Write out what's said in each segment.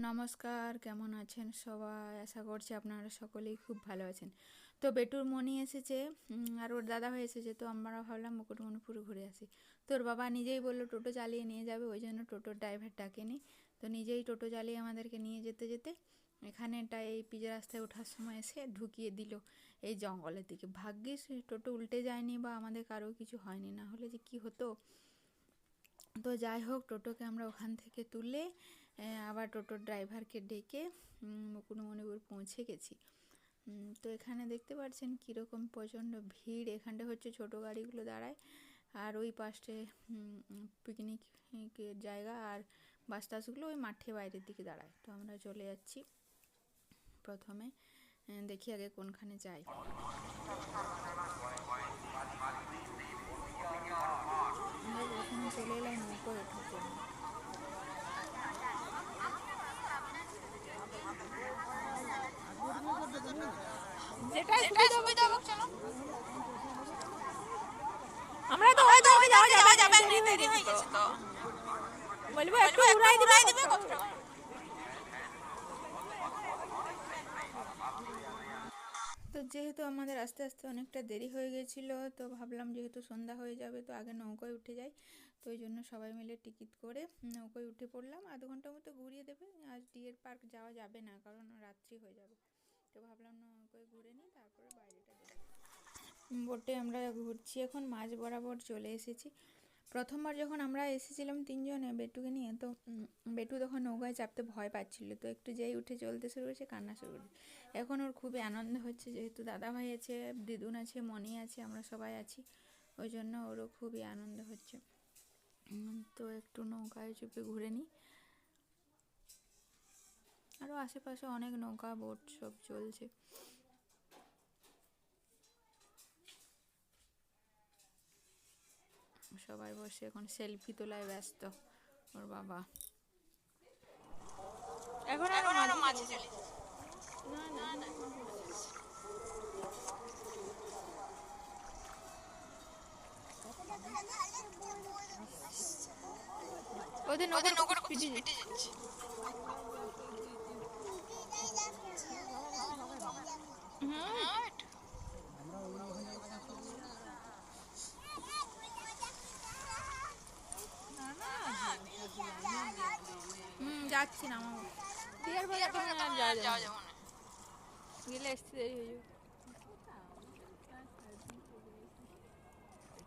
নমস্কার, কেমন আছেন সবাই? আশা করছি আপনারা সকলেই খুব ভালো আছেন। তো বেটুর মনি এসেছে আর ওর দাদা হয়ে এসেছে, তো আমরা ভাবলাম মুকুটমণিপুর ঘুরে আসি। তোর বাবা নিজেই বলল টোটো চালিয়ে নিয়ে যাবে, ওই জন্য টোটোর ড্রাইভার ডাকেনি। তো নিজেই টোটো চালিয়ে আমাদেরকে নিয়ে যেতে যেতে এখানেটা এই পিজা রাস্তায় ওঠার সময় এসে ঢুকিয়ে দিল এই জঙ্গলের দিকে। ভাগ্যিস টোটো উল্টে যায়নি বা আমাদের কারও কিছু হয়নি, না হলে যে কি হতো? তো যাই হোক, টোটোকে আমরা ওখান থেকে তুলে আবার টোটোর ড্রাইভারকে ডেকে মুকুটমণিপুর পৌঁছে গেছি। তো এখানে দেখতে পাচ্ছেন কীরকম প্রচণ্ড ভিড়। এখানটা হচ্ছে ছোট গাড়িগুলো দাঁড়ায়, আর ওই পাশে পিকনিকের জায়গা, আর বাস টাসগুলো ওই মাঠে বাইরের দিকে দাঁড়ায়। তো আমরা চলে যাচ্ছি প্রথমে দেখি আগে কোনখানে যাই। আমরা চলে এলাম নৌকো ওঠার জন্য যেটা সুবিধা হোক চলো। আমরা তো ওই যাবে যাবে দেরি হয়ে গেছে তো। বলব একটু উড়াই দিবে দিবে তো যেহেতু আমাদের আস্তে আস্তে অনেকটা দেরি হয়ে গেছিল তো ভাবলাম যেহেতু সন্ধ্যা হয়ে যাবে তো আগে নৌকায় উঠে যাই। তো ওই জন্য সবাই মিলে টিকিট করে নৌকায় উঠে পড়লাম। আধ ঘণ্টার মতো ঘুরিয়ে দেবে। আজ ডিএর পার্ক যাওয়া যাবে না কারণ রাত্রি হয়ে যাবে। তো ভাবলাম ঘুরে নিই, তারপরে বাইরেটা বোটে আমরা ঘুরছি, এখন মাঝ বরাবর চলে এসেছি। প্রথমবার যখন আমরা এসেছিলাম তিনজনে বেটুকে নিয়ে, তো বেটু তখন নৌকায় চাপতে ভয় পাচ্ছিল। তো একটু যেই উঠে চলতে শুরু করেছে, কান্না শুরু করেছে। এখন ওর খুবই আনন্দ হচ্ছে, যেহেতু দাদা ভাই আছে, দিদুন আছে মনি আছে, আমরা সবাই আছি। ওই জন্য ওরও খুবই আনন্দ হচ্ছে। তো একটু নৌকায় চুপে ঘুরে নিই। আরও আশেপাশে অনেক নৌকা বোট সব চলছে। সবাই বসে এখন সেলফি তোলায় ব্যস্ত ওর বাবা। এখন আর মাঝে চলে ওদের ওদের নৌকা নৌকাটা পিটে যাচ্ছে। যাচ্ছি না আমার বিয়ের পরে এখন আর যাওয়া যাবে না। গেলে আসতে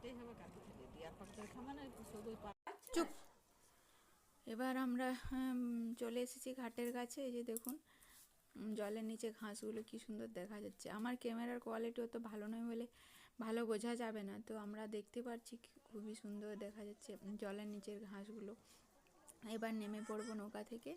দেরি হয়ে যাবে। চুপ। এবার আমরা চলে এসেছি ঘাটের কাছে এই যে দেখুন জলের নিচে ঘাসগুলো কি সুন্দর দেখা যাচ্ছে। আমার ক্যামেরার কোয়ালিটি অত ভালো নয় বলে ভালো বোঝা যাবে না। তো আমরা দেখতে পাচ্ছি খুবই সুন্দর দেখা যাচ্ছে জলের নিচের ঘাসগুলো। এবার নেমে পড়ব নৌকা থেকে।